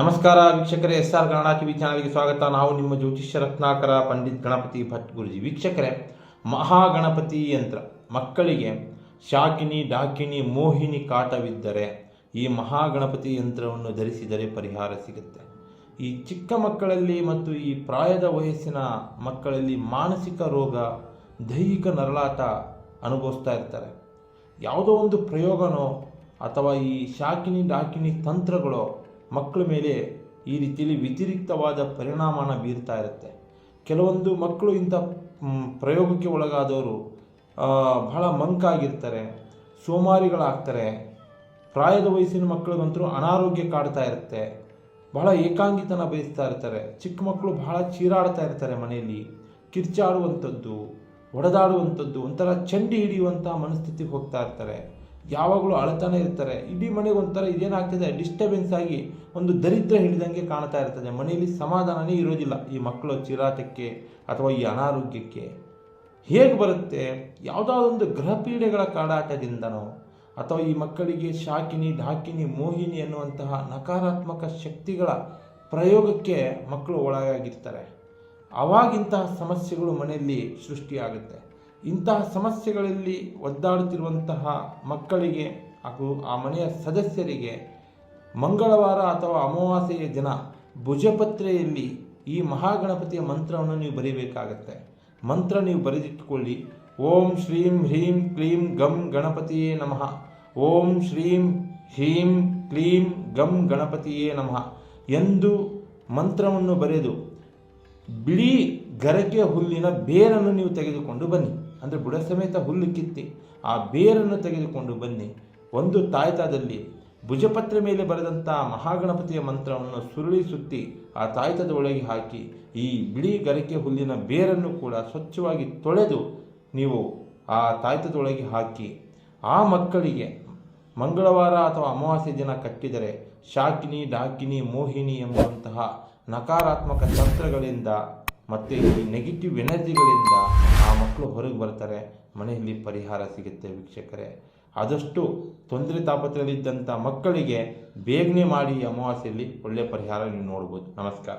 ನಮಸ್ಕಾರ ವೀಕ್ಷಕರೇ, S R Kannada TV ಚಾನಲ್ಗೆ ಸ್ವಾಗತ. ನಾವು ನಿಮ್ಮ ಜ್ಯೋತಿಷ್ಯ ರತ್ನಾಕರ ಪಂಡಿತ್ ಗಣಪತಿ ಭಟ್ ಗುರುಜಿ. ವೀಕ್ಷಕರೇ, ಮಹಾಗಣಪತಿ ಯಂತ್ರ. ಮಕ್ಕಳಿಗೆ ಶಾಕಿನಿ, ಡಾಕಿನಿ, ಮೋಹಿನಿ ಕಾಟವಿದ್ದರೆ ಈ ಮಹಾಗಣಪತಿ ಯಂತ್ರವನ್ನು ಧರಿಸಿದರೆ ಪರಿಹಾರ ಸಿಗುತ್ತೆ. ಈ ಚಿಕ್ಕ ಮಕ್ಕಳಲ್ಲಿ ಮತ್ತು ಈ ಪ್ರಾಯದ ವಯಸ್ಸಿನ ಮಕ್ಕಳಲ್ಲಿ ಮಾನಸಿಕ ರೋಗ, ದೈಹಿಕ ನರಳಾಟ ಅನುಭವಿಸ್ತಾ ಇರ್ತಾರೆ. ಯಾವುದೋ ಒಂದು ಪ್ರಯೋಗನೋ ಅಥವಾ ಈ ಶಾಕಿನಿ, ಡಾಕಿನಿ ತಂತ್ರಗಳೋ ಮಕ್ಕಳ ಮೇಲೆ ಈ ರೀತಿಯಲ್ಲಿ ವ್ಯತಿರಿಕ್ತವಾದ ಪರಿಣಾಮನ ಬೀರ್ತಾ ಇರುತ್ತೆ. ಕೆಲವೊಂದು ಮಕ್ಕಳು ಇಂಥ ಪ್ರಯೋಗಕ್ಕೆ ಒಳಗಾದವರು ಬಹಳ ಮಂಕಾಗಿರ್ತಾರೆ, ಸೋಮಾರಿಗಳಾಗ್ತಾರೆ, ಪ್ರಾಯದ ವಯಸ್ಸಿನ ಮಕ್ಕಳಿಗಂತರೂ ಅನಾರೋಗ್ಯ ಕಾಡ್ತಾ ಇರುತ್ತೆ, ಬಹಳ ಏಕಾಂಗಿತನ ಬಯಸ್ತಾ ಇರ್ತಾರೆ. ಚಿಕ್ಕ ಮಕ್ಕಳು ಬಹಳ ಚೀರಾಡ್ತಾ ಇರ್ತಾರೆ ಮನೆಯಲ್ಲಿ, ಕಿರ್ಚಾಡುವಂಥದ್ದು ಹೊಡೆದಾಡುವಂಥದ್ದು ಒಂಥರ ಚಂಡಿ ಹಿಡಿಯುವಂಥ ಮನಸ್ಥಿತಿಗೆ ಹೋಗ್ತಾ ಇರ್ತಾರೆ. ಯಾವಾಗಲೂ ಅಳತಾನೆ ಇರ್ತಾರೆ. ಇಡೀ ಮನೆಗೆ ಒಂಥರ ಇದೇನಾಗ್ತದೆ? ಡಿಸ್ಟರ್ಬೆನ್ಸ್ ಆಗಿ ಒಂದು ದರಿದ್ರ ಹಿಡಿದಂಗೆ ಕಾಣ್ತಾ ಇರ್ತದೆ. ಮನೆಯಲ್ಲಿ ಸಮಾಧಾನನೇ ಇರೋದಿಲ್ಲ. ಈ ಮಕ್ಕಳು ಚಿರಾಟಕ್ಕೆ ಅಥವಾ ಈ ಅನಾರೋಗ್ಯಕ್ಕೆ. ಹೇಗೆ ಬರುತ್ತೆ? ಯಾವುದಾದೊಂದು ಗ್ರಹ ಪೀಡೆಗಳ ಕಾಡಾಟದಿಂದನೋ ಅಥವಾ ಈ ಮಕ್ಕಳಿಗೆ ಶಾಕಿನಿ, ಢಾಕಿನಿ, ಮೋಹಿನಿ ಅನ್ನುವಂತಹ ನಕಾರಾತ್ಮಕ ಶಕ್ತಿಗಳ ಪ್ರಯೋಗಕ್ಕೆ ಮಕ್ಕಳು ಒಳಗಾಗಿರ್ತಾರೆ. ಅವಾಗಿಂತಹ ಸಮಸ್ಯೆಗಳು ಮನೆಯಲ್ಲಿ ಸೃಷ್ಟಿಯಾಗುತ್ತೆ. ಇಂತಹ ಸಮಸ್ಯೆಗಳಲ್ಲಿ ಒದ್ದಾಡುತ್ತಿರುವಂತಹ ಮಕ್ಕಳಿಗೆ ಹಾಗೂ ಆ ಮನೆಯ ಸದಸ್ಯರಿಗೆ ಮಂಗಳವಾರ ಅಥವಾ ಅಮಾವಾಸ್ಯೆಯ ದಿನ ಭುಜಪತ್ರೆಯಲ್ಲಿ ಈ ಮಹಾಗಣಪತಿಯ ಮಂತ್ರವನ್ನು ನೀವು ಬರೀಬೇಕಾಗತ್ತೆ. ಮಂತ್ರ ನೀವು ಬರೆದಿಟ್ಟುಕೊಳ್ಳಿ ಓಂ ಶ್ರೀಂ ಹ್ರೀಂ ಕ್ಲೀಂ ಗಂ ಗಣಪತಿಯೇ ನಮಃ. ಓಂ ಶ್ರೀಂ ಹ್ರೀಂ ಕ್ಲೀಂ ಗಂ ಗಣಪತಿಯೇ ನಮಃ ಎಂದು ಮಂತ್ರವನ್ನು ಬರೆದು ಬಿಳಿ ಗರಕೆ ಹುಲ್ಲಿನ ಬೇರನ್ನು ನೀವು ತೆಗೆದುಕೊಂಡು ಬನ್ನಿ. ಅಂದರೆ ಬುಡ ಸಮೇತ ಹುಲ್ಲು ಕಿತ್ತಿ ಆ ಬೇರನ್ನು ತೆಗೆದುಕೊಂಡು ಬನ್ನಿ. ಒಂದು ತಾಯ್ತದಲ್ಲಿ ಭುಜಪತ್ರೆ ಮೇಲೆ ಬರೆದಂಥ ಮಹಾಗಣಪತಿಯ ಮಂತ್ರವನ್ನು ಸುರುಳಿ ಸುತ್ತಿ ಆ ತಾಯ್ತದ ಒಳಗೆ ಹಾಕಿ ಈ ಬಿಳಿ ಗರಿಕೆ ಹುಲ್ಲಿನ ಬೇರನ್ನು ಕೂಡ ಸ್ವಚ್ಛವಾಗಿ ತೊಳೆದು ನೀವು ಆ ತಾಯ್ತದೊಳಗೆ ಹಾಕಿ. ಆ ಮಕ್ಕಳಿಗೆ ಮಂಗಳವಾರ ಅಥವಾ ಅಮಾವಾಸ್ಯೆ ದಿನ ಕಟ್ಟಿದರೆ ಶಾಕಿನಿ, ಡಾಕಿನಿ, ಮೋಹಿನಿ ಎಂಬಂತಹ ನಕಾರಾತ್ಮಕ ತಂತ್ರಗಳಿಂದ ಮತ್ತು ಈ ನೆಗೆಟಿವ್ ಎನರ್ಜಿಗಳಿಂದ ಆ ಮಕ್ಕಳು ಹೊರಗೆ ಬರ್ತಾರೆ ಮನೆಯಲ್ಲಿ ಪರಿಹಾರ ಸಿಗುತ್ತೆ ವೀಕ್ಷಕರೇ. ಆದಷ್ಟು ತೊಂದರೆ ತಾಪತ್ರಯಲ್ಲಿದ್ದಂಥ ಮಕ್ಕಳಿಗೆ ಬೇಗನೆ ಮಾಡಿ ಅಮಾವಾಸ್ಯೆಯಲ್ಲಿ ಒಳ್ಳೆಯ ಪರಿಹಾರ ನೀವು ನೋಡ್ಬೋದು. ನಮಸ್ಕಾರ.